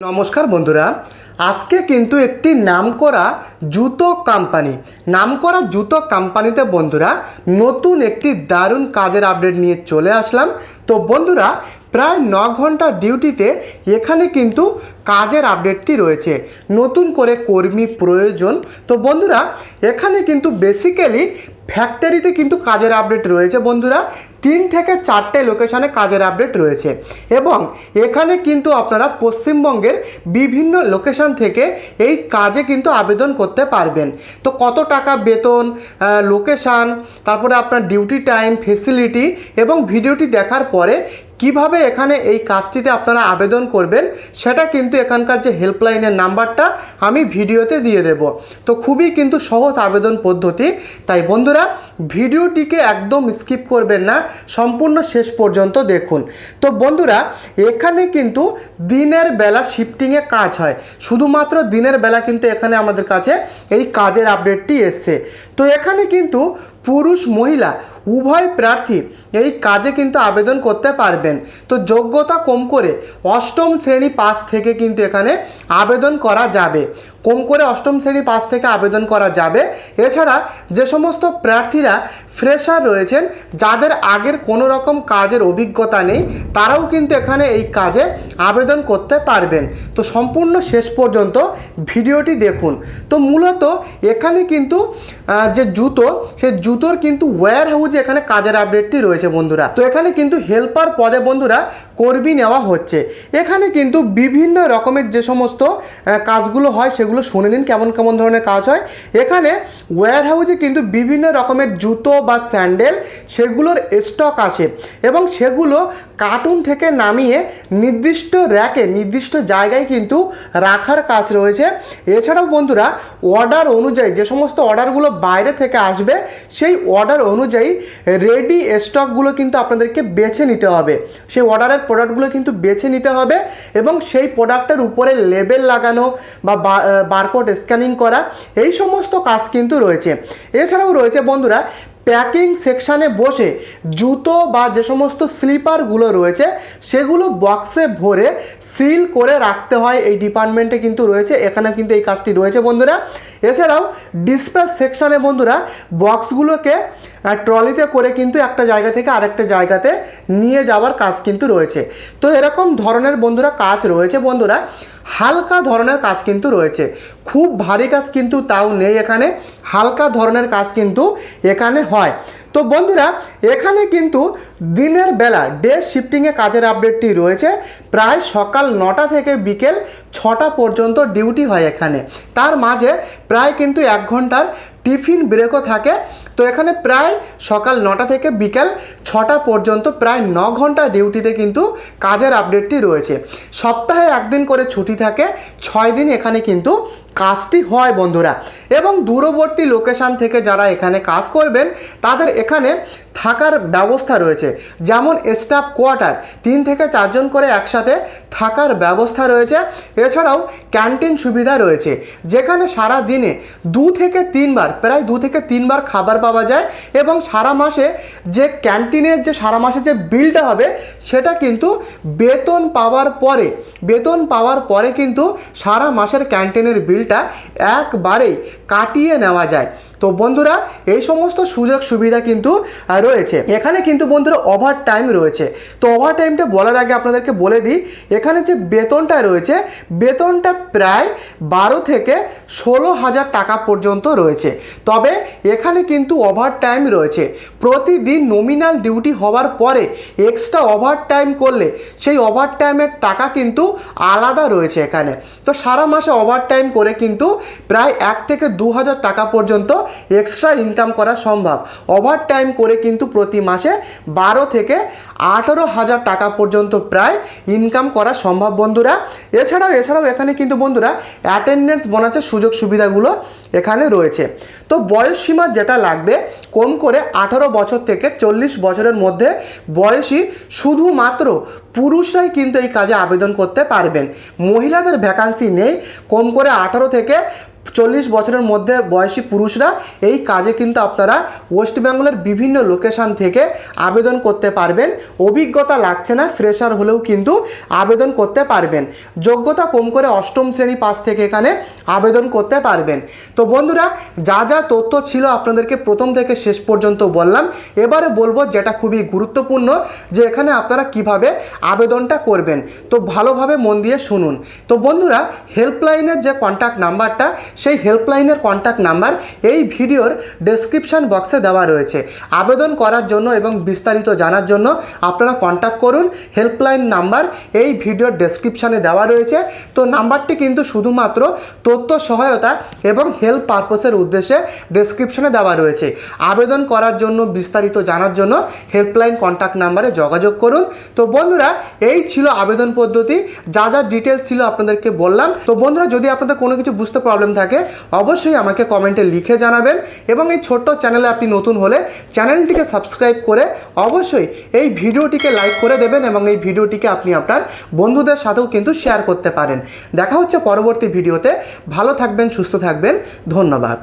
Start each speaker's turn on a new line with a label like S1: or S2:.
S1: নমস্কার বন্ধুরা। আজকে কিন্তু একটি নাম করা জুতো কোম্পানি নাম করা জুতো কোম্পানিতে বন্ধুরা নতুন একটি দারুণ কাজের আপডেট নিয়ে চলে আসলাম। তো বন্ধুরা প্রায় ন ঘণ্টা ডিউটিতে এখানে কিন্তু কাজের আপডেটটি রয়েছে। নতুন করে কর্মী প্রয়োজন। তো বন্ধুরা, এখানে কিন্তু বেসিক্যালি ফ্যাক্টরিতে কিন্তু কাজের আপডেট রয়েছে বন্ধুরা। তিন থেকে চারটে লোকেশানে কাজের আপডেট রয়েছে। এবং এখানে কিন্তু আপনারা পশ্চিমবঙ্গের বিভিন্ন লোকেশন থেকে এই কাজে কিন্তু আবেদন করতে পারবেন। তো কত টাকা বেতন লোকেশান তারপরে আপনার ডিউটি টাইম ফেসিলিটি এবং ভিডিওটি দেখার পরে কীভাবে এখানে এই কাজটিতে আপনারা আবেদন করবেন, সেটা কিন্তু এখানকার যে হেল্পলাইনের নাম্বারটা আমি ভিডিওতে দিয়ে দেব। তো খুবই কিন্তু সহজ আবেদন পদ্ধতি। তাই বন্ধুরা, ভিডিওটিকে একদম স্কিপ করবেন না, সম্পূর্ণ শেষ পর্যন্ত দেখুন। তো বন্ধুরা, এখানে কিন্তু দিনের বেলা শিফটিংয়ে কাজ হয়। শুধুমাত্র দিনের বেলা কিন্তু এখানে আমাদের কাছে এই কাজের আপডেটটি এসছে। তো এখানে কিন্তু পুরুষ মহিলা, উভয় প্রার্থী এই কাজে কিন্তু আবেদন করতে পারবেন। তো যোগ্যতা কম করে অষ্টম শ্রেণি পাস থেকে কিন্তু এখানে আবেদন করা যাবে। কম করে অষ্টম শ্রেণি পাস থেকে আবেদন করা যাবে। এছাড়া যে সমস্ত প্রার্থীরা ফ্রেশার রয়েছেন, যাদের আগের কোনো রকম কাজের অভিজ্ঞতা নেই, তারাও কিন্তু এখানে এই কাজে আবেদন করতে পারবেন। তো সম্পূর্ণ শেষ পর্যন্ত ভিডিওটি দেখুন। তো মূলত এখানে কিন্তু যে জুতো, সেই জুতোর কিন্তু ওয়্যার হাউসে এখানে কাজের আপডেটটি রয়েছে বন্ধুরা। তো এখানে কিন্তু হেল্পার পদে বন্ধুরা কর্মী নেওয়া হচ্ছে। এখানে কিন্তু বিভিন্ন রকমের যে সমস্ত কাজগুলো হয় সেগুলো শুনে নিন কেমন কেমন ধরনের কাজ হয়। এখানে ওয়্যার হাউসে কিন্তু বিভিন্ন রকমের জুতো বা স্যান্ডেল সেগুলোর স্টক আসে এবং সেগুলো কার্টুন থেকে নামিয়ে নির্দিষ্ট র্যাকে নির্দিষ্ট জায়গায় কিন্তু রাখার কাজ রয়েছে। এছাড়াও বন্ধুরা অর্ডার অনুযায়ী যে সমস্ত অর্ডারগুলো বাইরে থেকে আসবে, সেই অর্ডার অনুযায়ী রেডি স্টকগুলো কিন্তু আপনাদেরকে বেছে নিতে হবে। সেই অর্ডারের প্রোডাক্টগুলো কিন্তু বেছে নিতে হবে এবং সেই প্রোডাক্টের উপরে লেবেল লাগানো বা বারকোড স্ক্যানিং করা, এই সমস্ত কাজ কিন্তু রয়েছে। এছাড়াও রয়েছে বন্ধুরা প্যাকিং সেকশানে বসে জুতো বা যে সমস্ত স্লিপারগুলো রয়েছে, সেগুলো বক্সে ভরে সিল করে রাখতে হয়। এই ডিপার্টমেন্টে কিন্তু রয়েছে, এখানে কিন্তু এই কাজটি রয়েছে বন্ধুরা। এছাড়াও ডিসপ্যাচ সেকশানে বন্ধুরা, বক্সগুলোকে ট্রলিতে করে কিন্তু একটা জায়গা থেকে আরেকটা জায়গাতে নিয়ে যাওয়ার কাজ কিন্তু রয়েছে। তো এরকম ধরনের বন্ধুরা কাজ রয়েছে বন্ধুরা। হালকা ধরনের কাজ কিন্তু রয়েছে। খুব ভারী কাজ কিন্তু তাও নেই এখানে। হালকা ধরনের কাজ কিন্তু এখানে হয়। তো বন্ধুরা, এখানে কিন্তু দিনের বেলা ডে শিফটিংয়ে কাজের আপডেটটি রয়েছে। প্রায় সকাল নটা থেকে বিকেল ছটা পর্যন্ত ডিউটি হয় এখানে। তার মাঝে প্রায় কিন্তু এক ঘণ্টার টিফিন ব্রেকও থাকে। তো এখানে প্রায় সকাল নটা থেকে বিকাল ছটা পর্যন্ত প্রায় ন ঘণ্টা ডিউটিতে কিন্তু কাজের আপডেটটি রয়েছে। সপ্তাহে একদিন করে ছুটি থাকে, ছয় দিন এখানে কিন্তু কাজটি হয় বন্ধুরা। এবং দূরবর্তী লোকেশান থেকে যারা এখানে কাজ করবেন, তাদের এখানে থাকার ব্যবস্থা রয়েছে। যেমন স্টাফ কোয়ার্টার তিন থেকে চারজন করে একসাথে থাকার ব্যবস্থা রয়েছে। এছাড়াও ক্যান্টিন সুবিধা রয়েছে। যেখানে সারা দিনে দু থেকে তিনবার, প্রায় দু থেকে তিনবার খাবার পাওয়া যায় এবং সারা মাসে যে ক্যান্টিনের যে, সারা মাসে যে বিলটা হবে, সেটা কিন্তু বেতন পাওয়ার পরে, বেতন পাওয়ার পরে কিন্তু সারা মাসের ক্যান্টিনের বিলটা একবারেই কাটিয়ে নেওয়া যায়। তো বন্ধুরা, এই সমস্ত সুযোগ সুবিধা কিন্তু রয়েছে। এখানে কিন্তু বন্ধুরা ওভার টাইম রয়েছে। তো ওভার টাইমটা বলার আগে আপনাদেরকে বলে দিই, এখানে যে বেতনটা রয়েছে, বেতনটা প্রায় বারো থেকে ষোলো হাজার টাকা পর্যন্ত রয়েছে। তবে এখানে কিন্তু ওভার টাইম রয়েছে। প্রতিদিন নমিনাল ডিউটি হওয়ার পরে এক্সট্রা ওভার টাইম করলে সেই ওভার টাইমের টাকা কিন্তু আলাদা রয়েছে এখানে। তো সারা মাসে ওভার টাইম করে কিন্তু প্রায় এক থেকে দু হাজার টাকা পর্যন্ত এক্সট্রা ইনকাম করা সম্ভব। ওভার টাইম করে কিন্তু প্রতি মাসে বারো থেকে আঠারো হাজার টাকা পর্যন্ত প্রায় ইনকাম করা সম্ভব বন্ধুরা। এছাড়াও এছাড়াও এখানে কিন্তু বন্ধুরা অ্যাটেন্ডেন্স বোনাসের সুযোগ সুবিধাগুলো এখানে রয়েছে। তো বয়স সীমা যেটা লাগবে, কম করে আঠারো বছর থেকে চল্লিশ বছরের মধ্যে বয়সী শুধুমাত্র পুরুষরাই কিন্তু এই কাজে আবেদন করতে পারবেন। মহিলাদের ভ্যাকান্সি নেই, কম করে আঠারো থেকে চল্লিশ বছরের মধ্যে বয়সী পুরুষরা এই কাজে কিন্তু আপনারা ওয়েস্ট বেঙ্গলের বিভিন্ন লোকেশান থেকে আবেদন করতে পারবেন। অভিজ্ঞতা লাগছে না ফ্রেশার হলেও কিন্তু আবেদন করতে পারবেন। যোগ্যতা কম করে অষ্টম শ্রেণি পাস থেকে এখানে আবেদন করতে পারবেন। তো বন্ধুরা, যা যা তথ্য ছিল আপনাদেরকে প্রথম থেকে শেষ পর্যন্ত বললাম। এবারে বলব যেটা খুবই গুরুত্বপূর্ণ যে এখানে আপনারা কীভাবে আবেদনটা করবেন। তো ভালোভাবে মন দিয়ে শুনুন। তো বন্ধুরা হেল্পলাইনের যে কন্ট্যাক্ট নাম্বারটা সেই হেল্পলাইনের কন্ট্যাক্ট নাম্বার এই ভিডিওর ডেসক্রিপশন বক্সে দেওয়া রয়েছে। আবেদন করার জন্য এবং বিস্তারিত জানার জন্য আপনারা কন্ট্যাক্ট করুন। হেল্পলাইন নাম্বার এই ভিডিওর ডেসক্রিপশানে দেওয়া রয়েছে। তো নাম্বারটি কিন্তু শুধুমাত্র তথ্য সহায়তা এবং হেল্প পারপোসের উদ্দেশ্যে ডেসক্রিপশনে দেওয়া রয়েছে। আবেদন করার জন্য, বিস্তারিত জানার জন্য হেল্পলাইন কন্ট্যাক্ট নাম্বারে যোগাযোগ করুন। তো বন্ধুরা, এই ছিল আবেদন পদ্ধতি। যা যা ডিটেলস ছিল আপনাদেরকে বললাম। তো বন্ধুরা, যদি আপনাদের কোনো কিছু বুঝতে প্রবলেম থাকে, অবশ্যই আমাকে কমেন্টে লিখে জানাবেন এবং এই ছোট্ট চ্যানেলে আপনি নতুন হলে চ্যানেলটিকে সাবস্ক্রাইব করে অবশ্যই এই ভিডিওটিকে লাইক করে দেবেন এবং এই ভিডিওটিকে আপনি আপনার বন্ধুদের সাথেও কিন্তু শেয়ার করতে পারেন। দেখা হচ্ছে পরবর্তী ভিডিওতে। ভালো থাকবেন, সুস্থ থাকবেন। ধন্যবাদ।